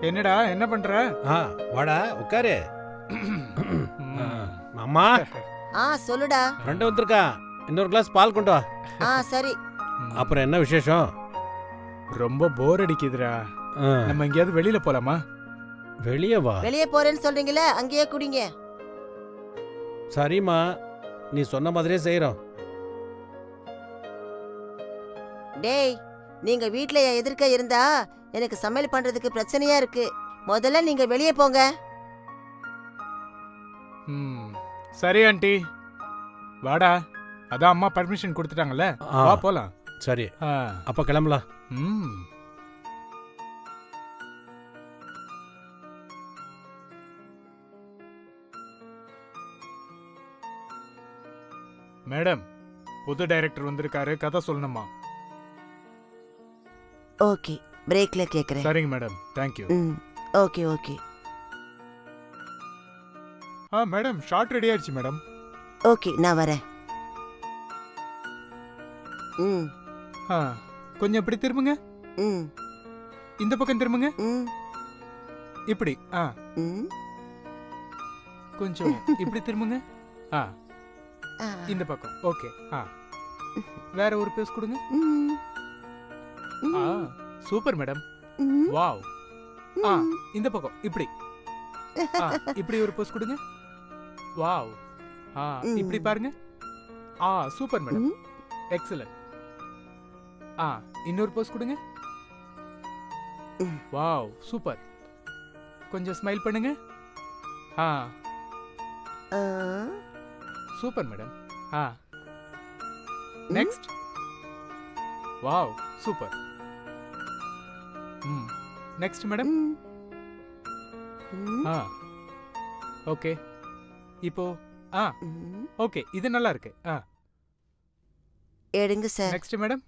என்னடா என்ன பண்ற? ஆ வாடா உட்காரு. அம்மா. ஆ சொல்லுடா. ஃப்ரெண்டு வந்திருக்கா. இன்னொரு கிளாஸ் பால் கொண்டு வா. ஆ சரி. அப்புறம் என்ன விசேஷம்? ரொம்ப போர் அடிக்குதுடா. ஆ, நம்ம எங்கேயாவது வெளியில போலாமா? வெளியே வா வெளியே போறேன்னு சொல்றீங்களே அங்கேயே குடிங்க. சரிம்மா. நீ சொன்ன மாதிரியே செய்றோம். டேய் நீங்க வீட்ல என் எதிர்க்க இருந்தா எனக்கு சமையல் பண்றதுக்கு பிரச்சனையா இருக்கு. முதல்ல நீங்க வெளியே போங்க. ம், சரி ஆண்டி. வாடா அதான் அம்மா பர்மிஷன் கொடுத்துட்டாங்கல்ல? ஆ, வா போலாம். சரி. ஆ, அப்ப கிளம்பலாம். ம். மேடம் புது டைரக்டர் வந்திருக்காரு கதை சொல்லணுமா? ஓகே பிரேக்ல கேக்குறேன். சரிங்க மேடம் தேங்க்யூ ம் ஓகே ஓகே. ஆ மேடம் ஷார்ட் ரெடி ஆயிடுச்சு மேடம். ஓகே நான் வரேன். ம். ஆ கொஞ்சம் இப்படி திரும்புங்க. ம். இந்த பக்கம் திரும்புங்க. ம். இப்படி ஆ. ம். கொஞ்சம் இப்படி திரும்புங்க. ஆ. ஆ. இந்த பக்கம் ஓகே ஆ. வேற ஒரு பேஸ் கொடுங்க. ம். ஆ. Super madam. வாவ் ஆ. இந்த பக்கம் இப்படி ஆ இப்படி ஒரு போஸ் கொடுங்க வாவ் ஆ. இப்படி பாருங்க ஆ சூப்பர் மேடம் ம். எக்ஸலன்ட் ஆ இன்னொரு போஸ் கொடுங்க. வாவ் சூப்பர் கொஞ்சம் ஸ்மைல் பண்ணுங்க ஆ ஆ. சூப்பர் மேடம் ஆ. நெக்ஸ்ட் வாவ் சூப்பர் ம். Next madam. ஆ. ஓகே இப்போ ஆ. ஓகே இது நல்லா இருக்கு. ஆ. எடுங்க சார் நெக்ஸ்ட் மேடம்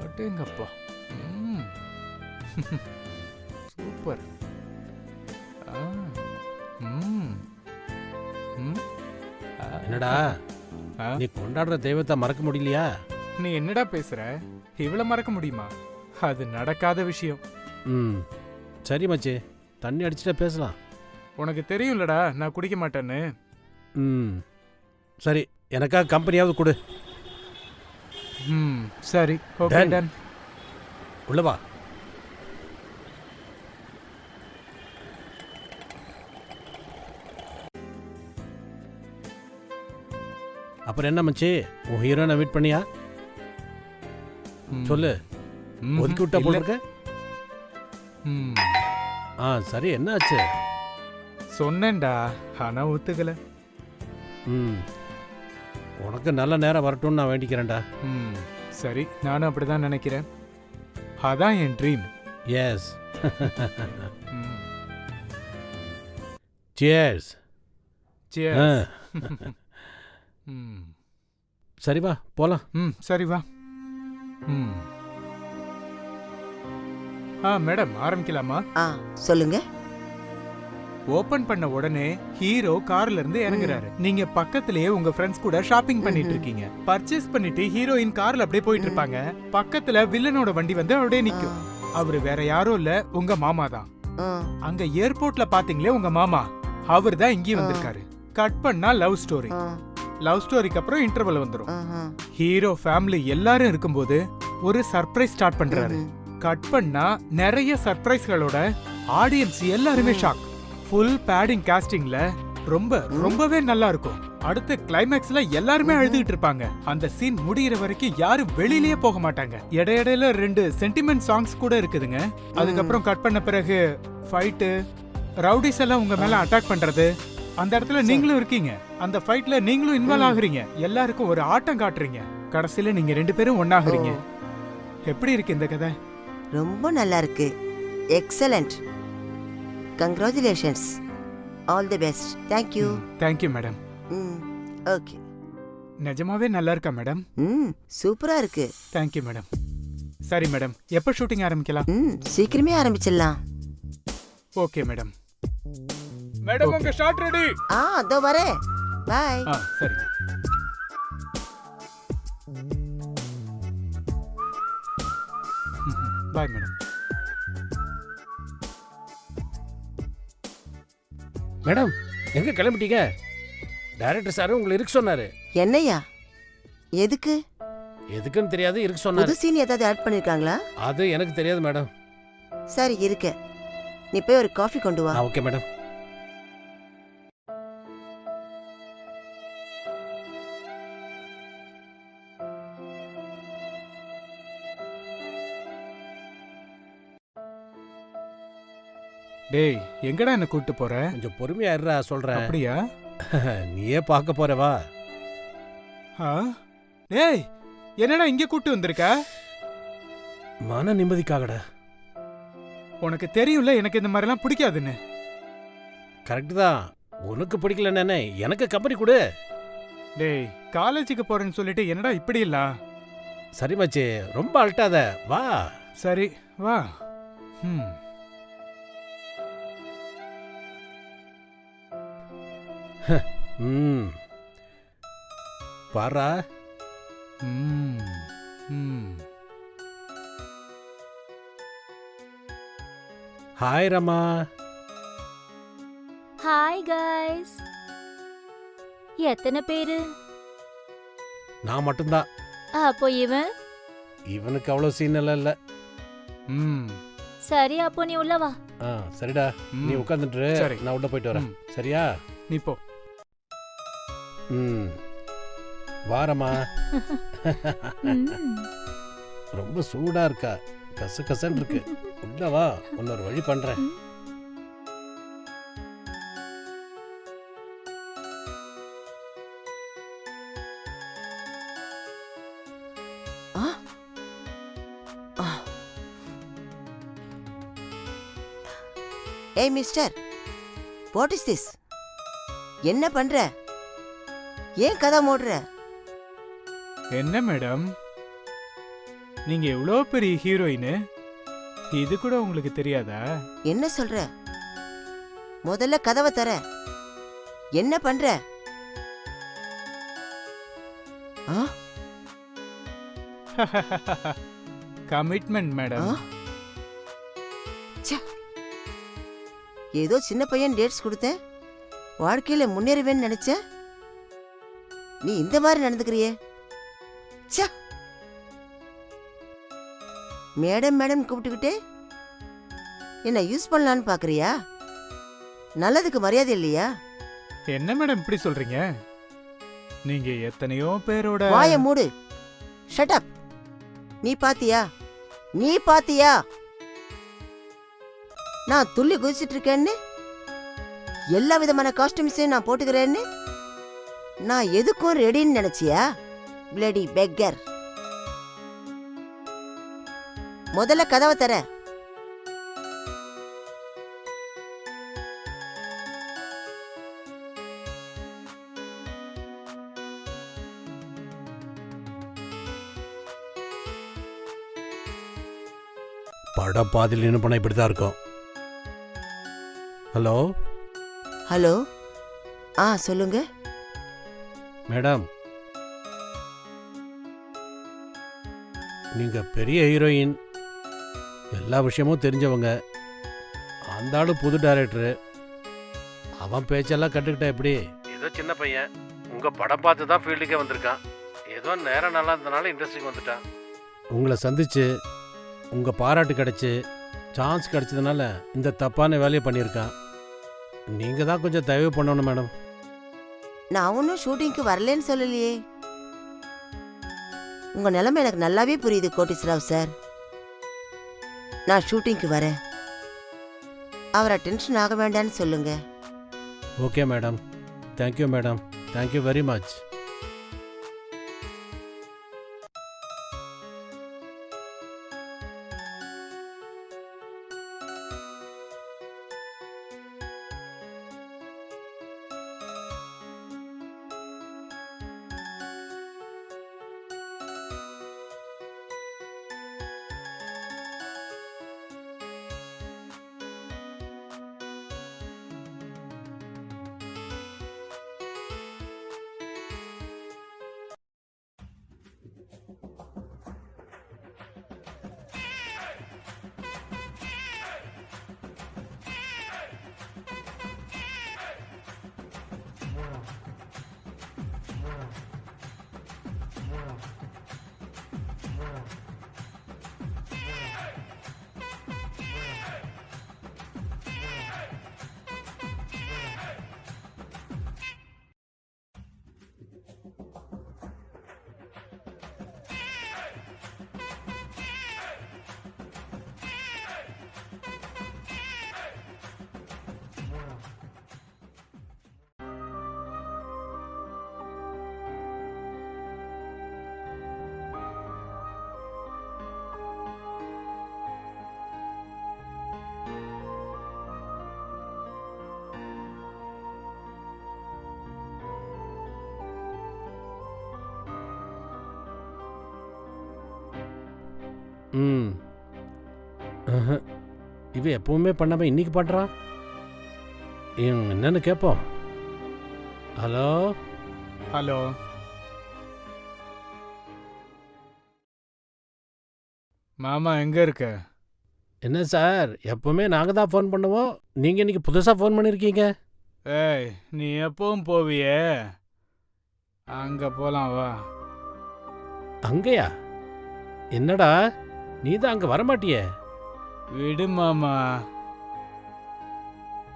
அடேங்கப்பா. சூப்பர். என்னடா? நீ கொண்டாடுற தெய்வத்தை மறக்க முடியலையா? நீ என்னடா பேசுற? இவ்வளவு மறக்க முடியுமா? அது நடக்காத விஷயம். ம். சரி மச்சி. தண்ணி அடிச்சுட்டா பேசலாம். உனக்கு தெரியும்லடா நான் குடிக்க மாட்டேன்னு. ம். சரி. எனக்காக கம்பெனியாவது கொடு. ம் சரி. Okay Done. டன் உள்ள வா. அப்புறம் என்ன மச்சி? உன் ஹீரோனை மீட் பண்ணியா? ம். சொல்லு. ம்ஹும். ஒதுக்கி விட்டா இல்ல. போல இருக்க? ம். ஆ சரி. என்ன ஆச்சு சொன்னேன்டா. ஆனா ஒத்துக்கல. ம். உனக்கு நல்ல நேரம் வரட்டும்னு நான் வேண்டிக்கிறேன்டா. ம் சரி. நானும் அப்படிதான் நினைக்கிறேன். அதான் என் ட்ரீம் எஸ் சியர்ஸ் ம். சரி வா போலாம். ம் சரி வா. ம். ஆ மேடம் ஆரம்பிக்கலாமா? ஆ சொல்லுங்க. ஓபன் பண்ண உடனே ஹீரோ கார்ல இருந்து இறங்குறாரு நீங்க பக்கத்திலேயே உங்க ஃப்ரெண்ட்ஸ் கூட ஷாப்பிங் பண்ணிட்டு இருக்கீங்க. பர்ச்சேஸ் பண்ணிட்டு ஹீரோயின் கார்ல அப்படியே போயிட்டு இருப்பாங்க. பக்கத்துல வில்லனோட வண்டி வந்து அப்படியே நிக்கும். அவரு வேற யாரும் இல்ல உங்க மாமா தான். அங்க ஏர்போர்ட்ல பாத்தீங்களே உங்க மாமா? அவர் தான் இங்கேயும் வந்திருக்காரு. கட் பண்ணா லவ் ஸ்டோரி லவ் ஸ்டோரிக்கு அப்புறம் இன்டர்வல் வந்துரும். ஆஹா. ஹீரோ ஃபேமிலி எல்லாரும் இருக்கும்போது ஒரு சர்ப்ரைஸ் ஸ்டார்ட் பண்றாரு. கட் பண்ணா நிறைய சர்ப்ரைஸ்களோட ஆடியன்ஸ் எல்லாருமே ஷாக் ஃபுல் பேடிங் காஸ்டிங்ல ரொம்ப ரொம்பவே நல்லா இருக்கும் அடுத்த கிளைமேக்ஸ்ல எல்லாருமே அழுதுகிட்டு இருப்பாங்க அந்த சீன் முடியிற வரைக்கும் யாரும் வெளியிலயே போக மாட்டாங்க. இடையிடையில ரெண்டு சென்டிமெண்ட் சாங்ஸ் கூட இருக்குதுங்க. அதுக்கப்புறம் கட் பண்ண பிறகு ஃபைட்டு ரவுடிஸ் எல்லாம் உங்க மேல அட்டாக் பண்றது. அந்த இடத்துல நீங்களும் இருக்கீங்க. அந்த ஃபைட்ல நீங்களும் இன்வால்வ் ஆகுறீங்க. எல்லாருக்கும் ஒரு ஆட்டம் காட்டுறீங்க. கடைசியில நீங்க ரெண்டு பேரும் ஒண்ணாகுறீங்க. எப்படி இருக்கு இந்த கதை? ரொம்ப நல்லா இருக்கு. Excellent congratulations all the best thank you thank you madam ம் ஓகே நிஜமாவே நல்லா இருக்கா மேடம் ம் சூப்பரா இருக்கு. தேங்க்யூ மேடம் சரி மேடம் எப்போ ஷூட்டிங் ஆரம்பிக்கலாம்? ம் சீக்கிரமே ஆரம்பிச்சிடலாம். ஓகே மேடம் மேடம் உங்க ஷாட் ரெடி ஆ அதோ வரேன். பாய் ஆ சரி பாய் மேடம் மேடம் எங்கே கிளம்பிட்டீங்க? டைரக்டர் சார் உங்களை இருக்க சொன்னாரு. என்னய்யா எதுக்கு? எதுக்குன்னு தெரியாது இருக்க சொன்னாரு. புது சீன் ஏதாவது ஆட் பண்ணிருக்காங்களா? அது எனக்கு தெரியாது மேடம். சரி இருக்க நீ போய் ஒரு காஃபி கொண்டு வா. ஆ ஓகே மேடம். டேய் எங்கடா என்ன கூட்டு போற? கொஞ்சம் பொறுமையா இருடா சொல்றேன். அப்படியா? நீயே பார்க்க போறவா ஆ? டேய் என்னடா இங்க கூட்டு வந்திருக்க? மன நிம்மதிக்காகடா. உனக்கு தெரியும்ல எனக்கு இந்த மாதிரிலாம் பிடிக்காதுன்னு. கரெக்ட் தான். உனக்கு பிடிக்கலன்னு எனக்கு கம்பெனி கொடு. டேய் காலேஜுக்கு போறேன்னு சொல்லிட்டு என்னடா இப்படி இல்ல? சரி மச்சி ரொம்ப அழட்டாத வா. சரி வா. ம் ம். பாரா. ம் ம். ஹாய் ரமா. ஹாய் கைஸ் எத்தனை பேரு? நான் மட்டும்தான். அப்போ இவன்? இவனுக்கு அவ்வளோ சீன் எல்லாம் இல்லை. ம். சரி அப்போ நீ உள்ள வா. ஆ சரிடா. நீ உட்காந்துட்டு சரி. நான் உள்ள போயிட்டு வரேன். சரியா? நீ போ. ம். வாரம்மா ம். ரொம்ப சூடா இருக்கா. கச கசன்னு இருக்கு. உள்ள வா. இன்னொரு வழி பண்றேன். ஏய் மிஸ்டர். What is this? என்ன பண்ற? ஏன் கதை மூடுற? என்ன மேடம்? நீங்க எவ்வளோ பெரிய ஹீரோயின் இது கூட உங்களுக்கு தெரியாதா? என்ன சொல்ற? முதல்ல கதவை தர. என்ன பண்ற? ஆ? கமிட்மெண்ட் ஆ? மேடம் ச்சே. ஏதோ சின்ன பையன் டேட்ஸ் கொடுத்தேன். வாழ்க்கையில முன்னேறுவேன்னு நினைச்ச நீ இந்த மாதிரி நடந்துக்கிறியே. மேடம் மேடம் கூப்பிட்டுக்கிட்டே என்ன யூஸ் பண்ணலான்னு பாக்குறியா? நல்லதுக்கு மரியாதை இல்லையா? என்ன மேடம் இப்படி சொல்றீங்க? நீங்க எத்தனையோ பேரோட வாய மூடு. ஷட் அப் நீ பாத்தியா? நீ பாத்தியா? நான் துள்ளி குதிச்சிட்டு இருக்கேன்னு? எல்லா விதமான காஸ்டியூம்ஸையும் நான் போட்டுக்கிறேன்னு? நான் எதுக்கும் ரெடின்னு நினைச்சியா? பிளடி பெக்கர் முதல்ல கதவை தர. பட பாதியில் என்ன பண்ண இப்படி தான் இருக்கும். ஹலோ ஹலோ ஆ சொல்லுங்க. மேடம். நீங்க பெரிய ஹீரோயின். எல்லா விஷயமும் தெரிஞ்சவங்க. அந்த ஆளு புது டைரக்டரு. அவன் பேச்செல்லாம் கட்டுக்கிட்ட எப்படி? ஏதோ சின்ன பையன். உங்க படம் பார்த்து தான் ஃபீல்டுக்கே வந்திருக்கான். ஏதோ நேரம் நல்லா இருந்தனால இண்டஸ்ட்ரிக்கு வந்துட்டான். உங்களை சந்திச்சு உங்க பாராட்டு கிடைச்சு சான்ஸ் கிடைச்சதுனால இந்த தப்பான வேலையை பண்ணியிருக்கான். நீங்க தான் கொஞ்சம் தயவு பண்ணணும் மேடம். நான் ஒன்றும் ஷூட்டிங்க்கு வரலன்னு சொல்லலையே. உங்கள் நிலைமை எனக்கு நல்லாவே புரியுது கோட்டீஸ்வராவ் சார். நான் ஷூட்டிங்க்கு வரேன். அவரை டென்ஷன் ஆக வேண்டாம்னு சொல்லுங்க. Okay madam thank you madam thank you very much ம். இவன் எப்பவுமே பண்ணாம இன்னைக்கு பண்றான் இவன் என்னன்னு கேட்போம் ஹலோ? ஹலோ? மாமா எங்க இருக்க? என்ன சார் எப்பவுமே நாங்கள் தான் ஃபோன் பண்ணுவோம். நீங்கள் இன்னைக்கு புதுசாக ஃபோன் பண்ணியிருக்கீங்க ஏய் நீ எப்பவும் போவியே? அங்க போலாம் வா. அங்கேயா? என்னடா? நீ தான் அங்கே வரமாட்டியே? விடு மாமா.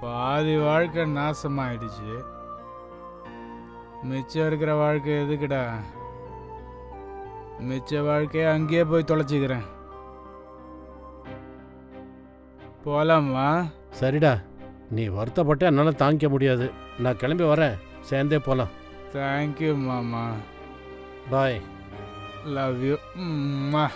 பாதி வாழ்க்கை நாசமாயிடுச்சு. மிச்சம் இருக்கிற வாழ்க்கை எதுக்குடா? மிச்ச வாழ்க்கைய அங்கேயே போய் தொலைச்சிக்கிறேன். போலாமா சரிடா. நீ வருத்தப்பட்டு என்னால் தாங்கிக்க முடியாது. நான் கிளம்பி வரேன். சேர்ந்தே போகலாம் தேங்க்யூ மாமா. பாய் லவ் யூ ம் ம்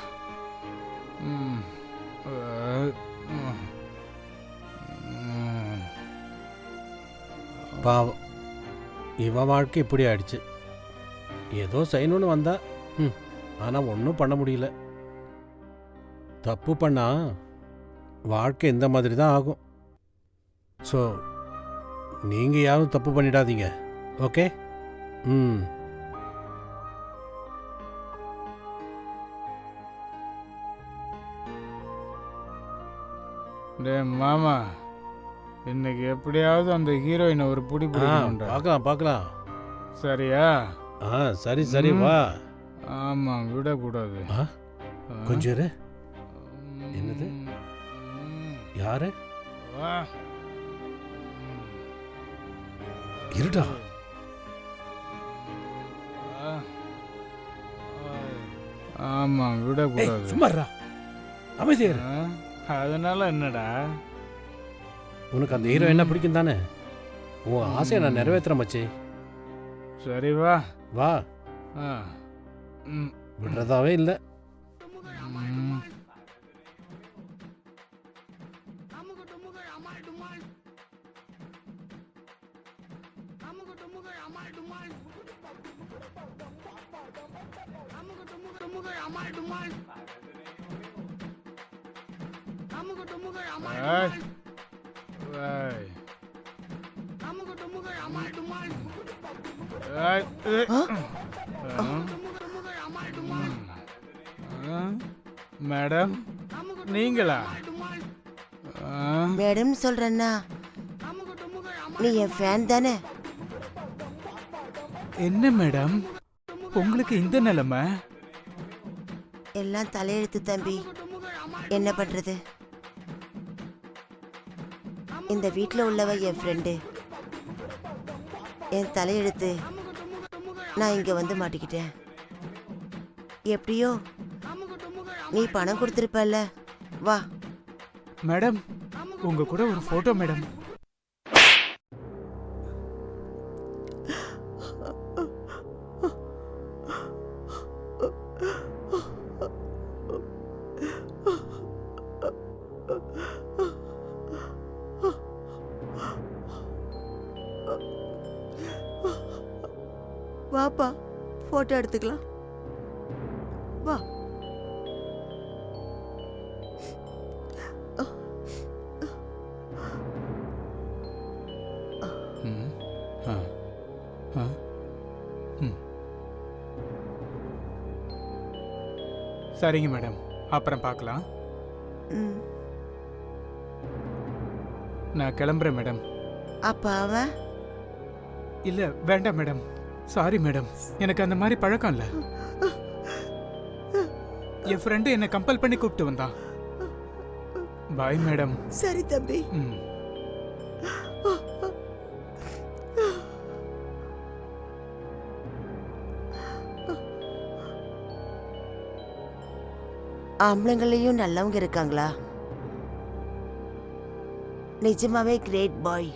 பாவம். இவன் வாழ்க்கை இப்படி ஆயிடுச்சு. ஏதோ செய்யணும்னு வந்தா ம் ஆனால் ஒன்றும் பண்ண முடியல. தப்பு பண்ணால் வாழ்க்கை இந்த மாதிரி தான் ஆகும். ஸோ நீங்கள் யாரும் தப்பு பண்ணிடாதீங்க. ஓகே? ம். டே மாமா இன்னைக்கு எப்படியாவது அந்த ஹீரோயினை ஒரு புடி பிடிக்கணும்டா பார்க்கலாம் பார்க்கலாம் சரியா ஆ சரி சரி. வா ஆமா விடக்கூடாது? கொஞ்சம் இரு. என்னது? யாரு வா. இருடா. ஆ. ஆமா விடக்கூடாது சும்மாறா அமைதியா? அதனால என்னடா? உனக்கு அந்த ஹீரோ என்ன பிடிக்கும் தானே? உன் ஆசையை நான் நிறைவேற்றுறேன் மச்சி. சரி வா. வா. ஆ. ம், விடுறதாவே இல்லை. ம். மேடம் நீங்களா? ஆ? மேடம் சொல்றேன்னா நீ என் ஃபேன் தானே? என்ன மேடம்? உங்களுக்கு இந்த நிலைமை? எல்லாம் தலையெழுத்து தம்பி. என்ன பண்றது? இந்த வீட்டில் உள்ளவ என் ஃப்ரெண்டு என் தலையெழுத்து நான் இங்கே வந்து மாட்டிக்கிட்டேன். எப்படியோ நீ பணம் கொடுத்துருப்பல்ல. வா. மேடம் உங்க கூட ஒரு போட்டோ மேடம். வாப்பா போட்டோ எடுத்துக்கலாம். வா. சரிங்க மேடம். அப்புறம் பார்க்கலாம். நான் கிளம்புறேன் மேடம். அப்ப அவன்? இல்ல வேண்டாம் மேடம். Sorry madam. எனக்கு அந்த மாதிரி பழக்கம் இல்ல. என் ஃப்ரெண்டு என்னை கம்பல் பண்ணி கூப்பிட்டு வந்தான். Bye madam. சரி தம்பி. ம். ஆம்பளைங்களையும் நல்லவங்க இருக்காங்களா? நிஜமாவே கிரேட் பாய்